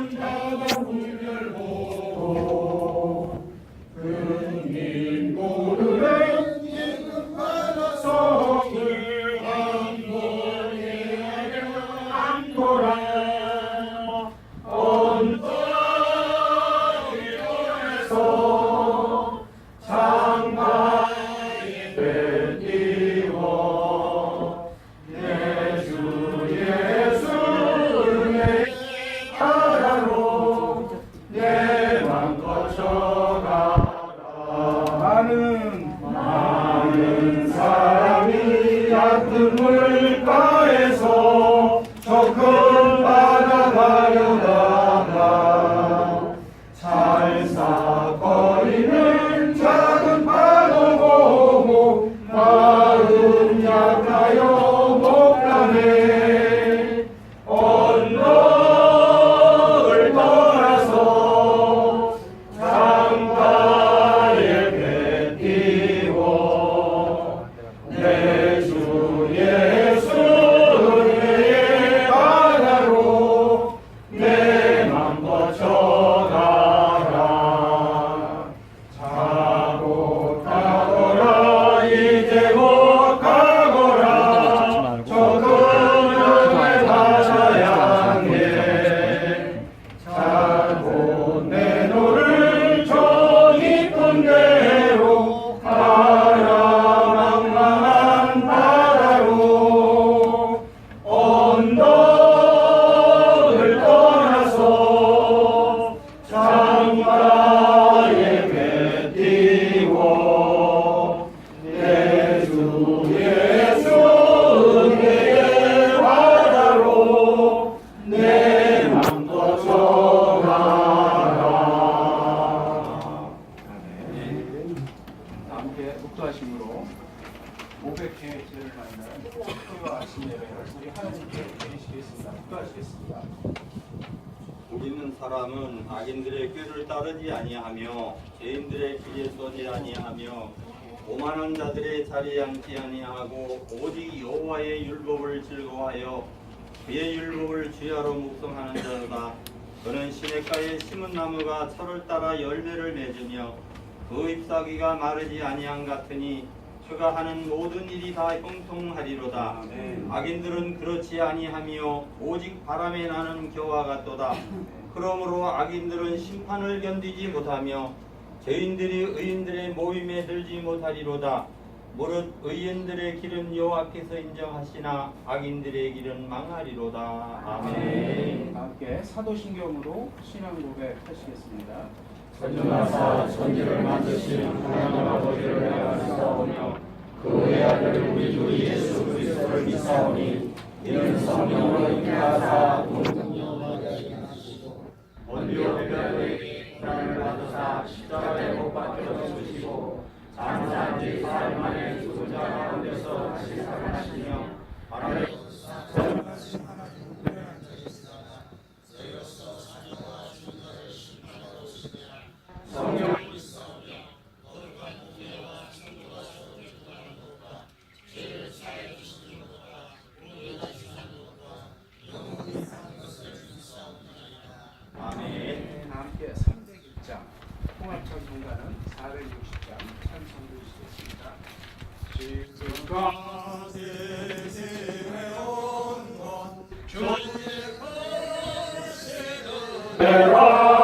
Oh, 목도하시겠습니다. 우리는 사람은 악인들의 꾀를 따르지 아니하며 죄인들의 길에 서지 아니하며 오만한 자들의 자리에 앉지 아니하고 오직 여호와의 율법을 즐거워하여 그의 율법을 주야로 묵성하는 자로다 그는 시냇가에 심은 나무가 철을 따라 열매를 맺으며 그 잎사귀가 마르지 아니한 같으니 그가 하는 모든 일이 다 형통하리로다 악인들은 그렇지 아니하며 오직 바람에 나는 겨와 같도다. 그러므로 악인들은 심판을 견디지 못하며 죄인들이 의인들의 모임에 들지 못하리로다. 무릇 의인들의 길은 여호와께서 인정하시나 악인들의 길은 망하리로다. 아멘. 함께 사도신경으로 신앙 고백하시겠습니다. 전능하사 천지를 만드신 하나님 아버지를 내가 믿사오며 그의 아들 우리 주 예수 그리스도를 믿사오니 이는 성령으로 인하사 원디오 대변의 고난을 받으사 십자가에 못 박혀 죽으시고 장사한 지 사흘 만에 죽은 자 가운데서 다시 살아나시며 하나님 성령 아멘. 함께 301장 통합찬송가는 460장 찬송 드리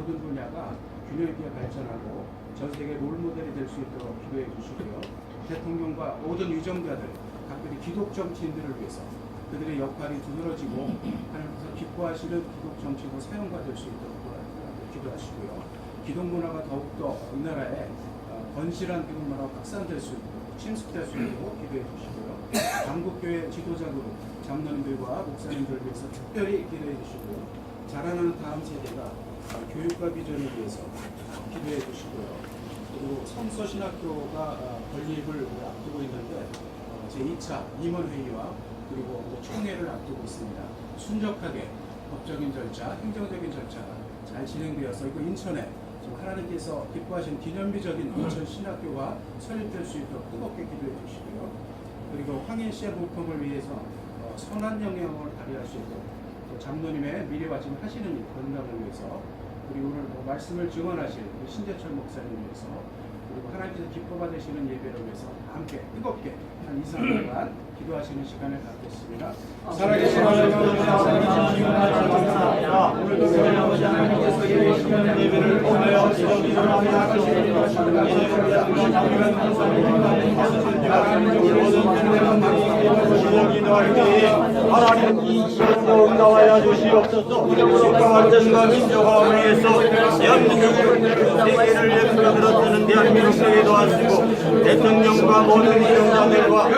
모든 분야가 균형 있게 발전하고 전 세계 롤모델이 될 수 있도록 기도해 주시고요. 대통령과 모든 유정자들, 각별히 기독 정치인들을 위해서 그들의 역할이 두드러지고 하나님께서 기뻐하시는 기독 정치고 사용가 될 수 있도록 기도하시고요. 기독 문화가 더욱더 이 나라에 어, 건실한 기독 문화가 확산될 수 있도록 침습될 수 있도록 기도해 주시고요. 한국교회 지도자 그룹 장로님들과 목사님들을 위해서 특별히 기도해 주시고요. 자라나는 다음 세대가 어, 교육과 비전을 위해서 기도해 주시고요. 그리고 성서 신학교가 어, 건립을 앞두고 있는데 어, 제2차 임원회의와 그리고 또 총회를 앞두고 있습니다. 순적하게 법적인 절차, 행정적인 절차가 잘 진행되어서 이거 인천에 하나님께서 기뻐하신 기념비적인 인천 신학교가 설립될 수 있도록 뜨겁게 기도해 주시고요. 그리고 황인 씨의 목통을 위해서 어, 선한 영향을 발휘할 수 있도록 또 장로님의 미래와 지금 하시는 일, 건강을 위해서 그리고 오늘 뭐 말씀을 증언하실 우리 신재철 목사님 위해서 그리고 하나님께서 기뻐 받으시는 예배를 위해서 함께 뜨겁게 한 2, 3분간 기도하시는 시간을 갖겠습니다. 살아계신 하나님 감사합니다. 오늘도 우리 아버지 하나님께서 예배 시간에 예배를 통하여 기도를 하나님 이 시간도 응답하여 주시옵소서 국가와 민족과 위해서 대한민국을 세계를 예수로 들었다는 대한민국에게 도와주시고 대통령과 모든 지도자들과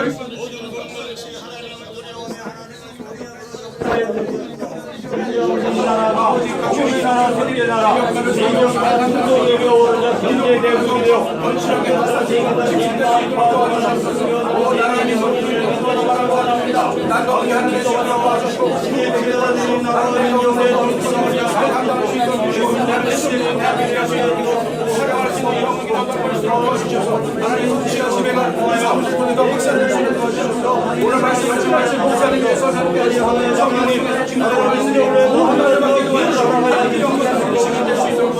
우리나라가 우리나라 세계나라 민족과 민족에게 오르는 경제 대국이 되어 하나님 우리를 바라고 합니다. 난 거기 하늘에서 와주시고 세계의 나라 민족의 정치를 살아갈 수 있는 영광이 나타날 수 있도록 하나님 우리가 집에가 사무실 통해서 확산될 수 있는 것이옵소서 오늘 말씀하신 말씀 목사님께서 하나님께 성령님 나라와 민족을 하나님께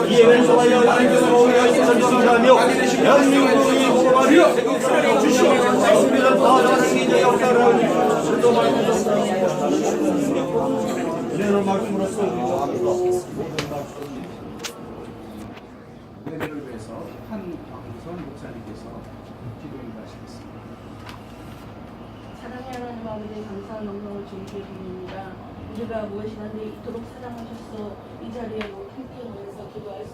이 예배를 통하여 하나님께서 오게 하시는 감사하며 대한민국이 호흡하며 주시고 우리는 더 나은 기적 역사를 이런 말씀으로써 예배를 위해서 한광선 목사님께서 기도 인도하시겠습니다. 사랑의 하나님 아버지 감사한 영광을 주님께 드립니다. 우리가 무엇이든지 이토록 사랑하셔서 이 자리에 함께 모여서 기도할 수